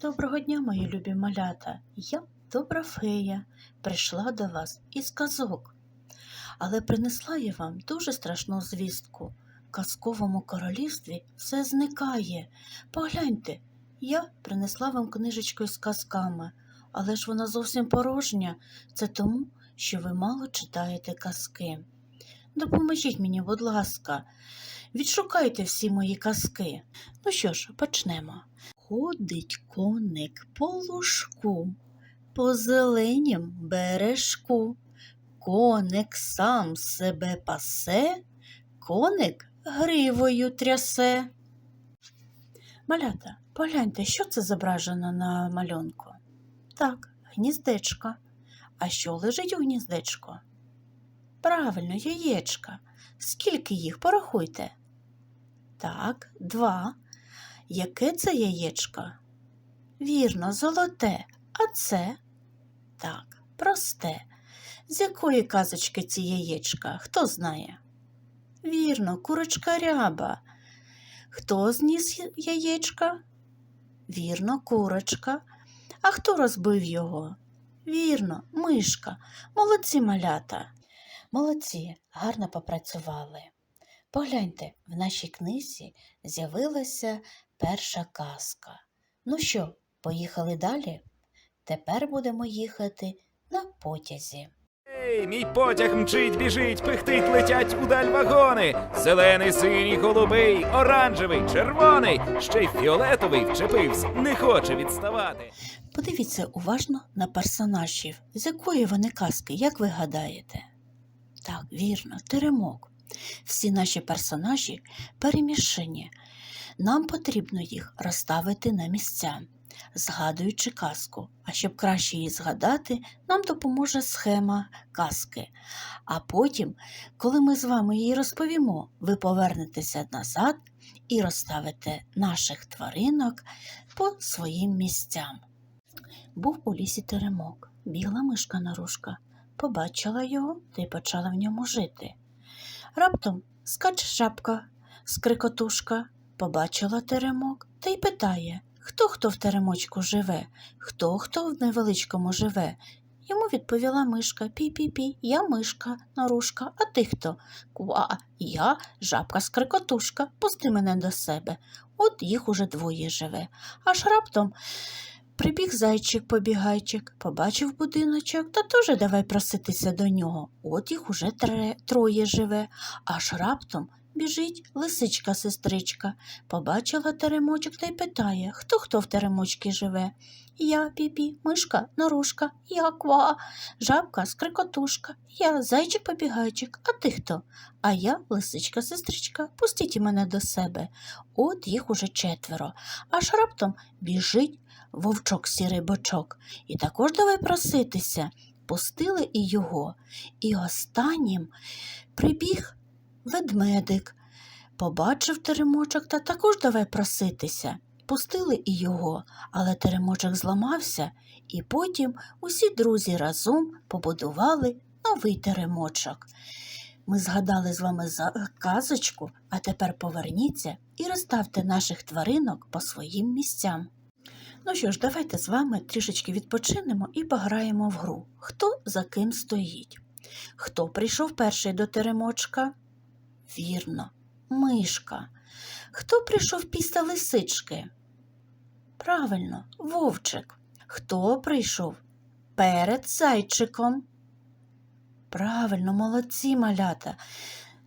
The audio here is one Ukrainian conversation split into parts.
Доброго дня, мої любі малята. Я добра фея, прийшла до вас із казок. Але принесла я вам дуже страшну звістку. В казковому королівстві все зникає. Погляньте, я принесла вам книжечку з казками, але ж вона зовсім порожня. Це тому, що ви мало читаєте казки. Допоможіть мені, будь ласка, відшукайте всі мої казки. Ну що ж, почнемо. Ходить коник по лужку, по зеленім бережку. Коник сам себе пасе, коник гривою трясе. Малята, погляньте, що це зображено на малюнку? Так, гніздечко. А що лежить у гніздечку? Правильно, яєчка. Скільки їх порахуйте? Так, два. Яке це яєчко? Вірно, золоте, а це? Так, просте. З якої казочки ці яєчка? Хто знає? Вірно, курочка ряба. Хто зніс яєчка? Вірно, курочка. А хто розбив його? Вірно, мишка. Молодці малята. Молодці, гарно попрацювали. Погляньте, в нашій книзі з'явилася перша казка. Ну що, поїхали далі? Тепер будемо їхати на потязі. Ей, мій потяг мчить, біжить, пихтить, летять удаль вагони. Зелений, синій, голубий, оранжевий, червоний, ще й фіолетовий вчепився, не хоче відставати. Подивіться уважно на персонажів, з якої вони казки, як ви гадаєте? Так, вірно, теремок. Всі наші персонажі перемішані. Нам потрібно їх розставити на місця, згадуючи казку. А щоб краще її згадати, нам допоможе схема казки. А потім, коли ми з вами її розповімо, ви повернетеся назад і розставите наших тваринок по своїм місцям. Був у лісі теремок, бігла мишка нарушка, побачила його та й почала в ньому жити. Раптом скаче жабка, скрикотушка, побачила теремок та й питає, хто хто в теремочку живе, хто хто в невеличкому живе. Йому відповіла мишка пі-пі-пі, я мишка, нарушка, а ти хто? Ква, я жабка скрикотушка, пусти мене до себе. От їх уже двоє живе. Аж раптом Прибіг зайчик побігайчик, побачив будиночок та теж давай проситися до нього. От їх уже троє живе. Аж раптом біжить лисичка сестричка. Побачила теремочок та й питає, хто хто в теремочці живе. Я піпі, мишка, норушка, я ква, жабка, скрикотушка, я зайчик побігайчик, а ти хто? А я лисичка сестричка, пустіть мене до себе. От їх уже четверо. Аж раптом біжить вовчок сірий бочок, і також давай проситися. Пустили і його. І останнім прибіг ведмедик. Побачив теремочок та також давай проситися. Пустили і його, але теремочок зламався, і потім усі друзі разом побудували новий теремочок. Ми згадали з вами казочку, а тепер поверніться і розставте наших тваринок по своїм місцям. Ну що ж, давайте з вами трішечки відпочинемо і пограємо в гру. Хто за ким стоїть? Хто прийшов перший до теремочка? Вірно, мишка. Хто прийшов після лисички? Правильно, вовчик. Хто прийшов перед зайчиком? Правильно, молодці малята.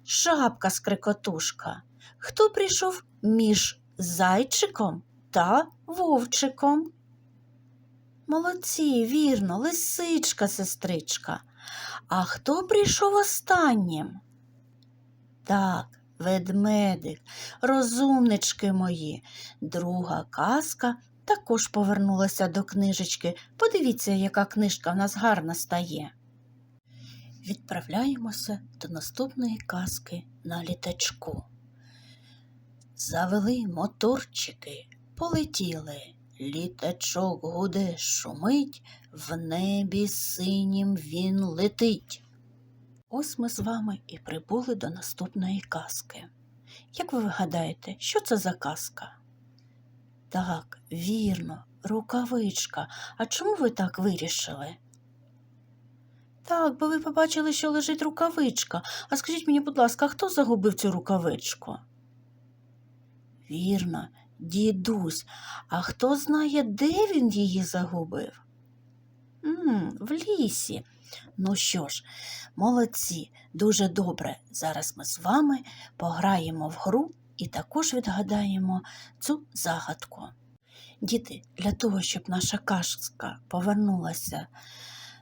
Жабка скрикотушка. Хто прийшов між зайчиком та вовчиком? Молодці, вірно, лисичка, сестричка. А хто прийшов останнім? Так, ведмедик, розумнички мої. Друга казка також повернулася до книжечки. Подивіться, яка книжка в нас гарна стає. Відправляємося до наступної казки на літачку. Завели моторчики, полетіли. Літачок гуде, шумить, в небі синім він летить. Ось ми з вами і прибули до наступної казки. Як ви гадаєте, що це за казка? Так, вірно, рукавичка. А чому ви так вирішили? Так, бо ви побачили, що лежить рукавичка. А скажіть мені, будь ласка, хто загубив цю рукавичку? Вірно, дідусь. А хто знає, де він її загубив? М в лісі. Ну що ж, молодці, дуже добре. Зараз ми з вами пограємо в гру і також відгадаємо цю загадку. Діти, для того, щоб наша казка повернулася,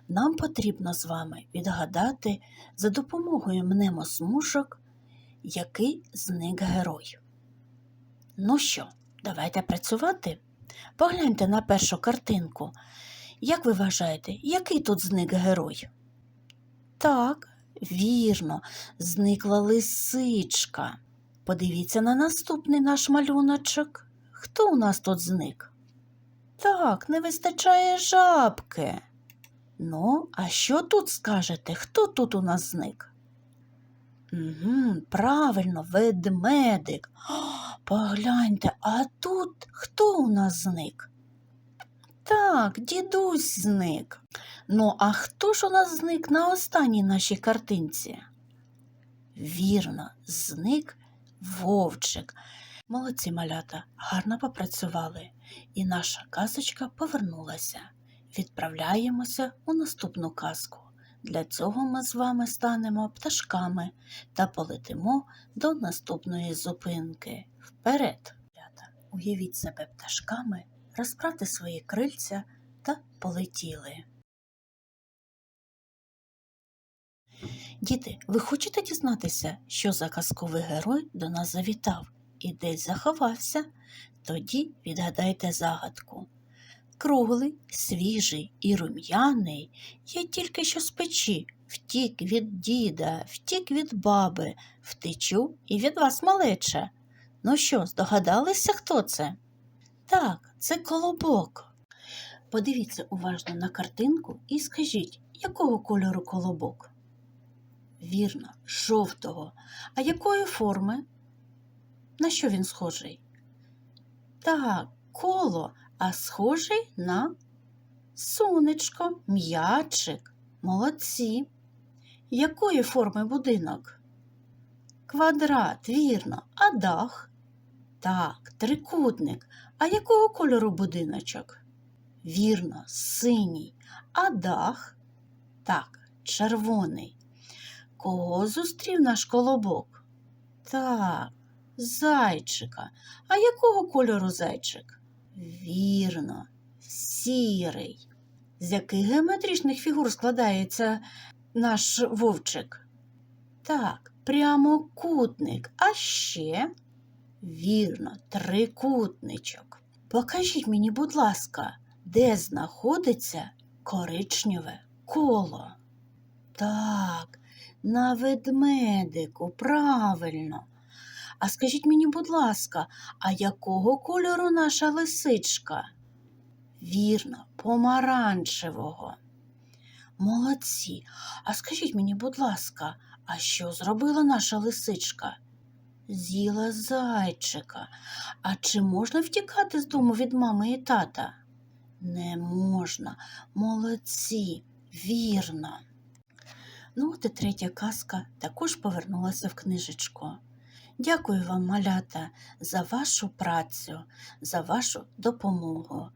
нам потрібно з вами відгадати за допомогою мнемосмушок, який зник герой. Ну що, давайте працювати? Погляньте на першу картинку. Як ви вважаєте, який тут зник герой? Так, вірно, зникла лисичка. Подивіться на наступний наш малюночок. Хто у нас тут зник? Так, не вистачає жабки. Ну, а що тут скажете? Хто тут у нас зник? Угу, правильно, ведмедик. О, погляньте, а тут хто у нас зник? Так, дідусь зник. Ну, а хто ж у нас зник на останній нашій картинці? Вірно, зник вовчик. Молодці малята, гарно попрацювали, і наша казочка повернулася. Відправляємося у наступну казку. Для цього ми з вами станемо пташками та полетимо до наступної зупинки. Вперед! Уявіть себе пташками, розправте свої крильця та полетіли. Діти, ви хочете дізнатися, що за казковий герой до нас завітав і десь заховався? Тоді відгадайте загадку. Круглий, свіжий і рум'яний, я тільки що з печі, втік від діда, втік від баби, втечу і від вас малече. Ну що, здогадалися, хто це? Так, це колобок. Подивіться уважно на картинку і скажіть, якого кольору колобок? Вірно, жовтого. А якої форми? На що він схожий? Так, коло, а схожий на сонечко, м'ячик. Молодці. Якої форми будинок? Квадрат, вірно, а дах? Так, трикутник. А якого кольору будиночок? Вірно, синій. А дах? Так, червоний. Кого зустрів наш колобок? Так, зайчика. А якого кольору зайчик? Вірно, сірий. З яких геометричних фігур складається наш вовчик? Так, прямокутник. А ще вірно, трикутничок. Покажіть мені, будь ласка, де знаходиться коричневе коло? Так, на ведмедику, правильно. А скажіть мені, будь ласка, а якого кольору наша лисичка? Вірно, помаранчевого. Молодці. А скажіть мені, будь ласка, а що зробила наша лисичка? З'їла зайчика. А чи можна втікати з дому від мами і тата? Не можна. Молодці, вірно. Ну, от і третя казка також повернулася в книжечку. Дякую вам, малята, за вашу працю, за вашу допомогу.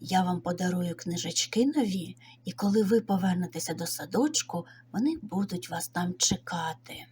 Я вам подарую книжечки нові, і коли ви повернетеся до садочку, вони будуть вас там чекати.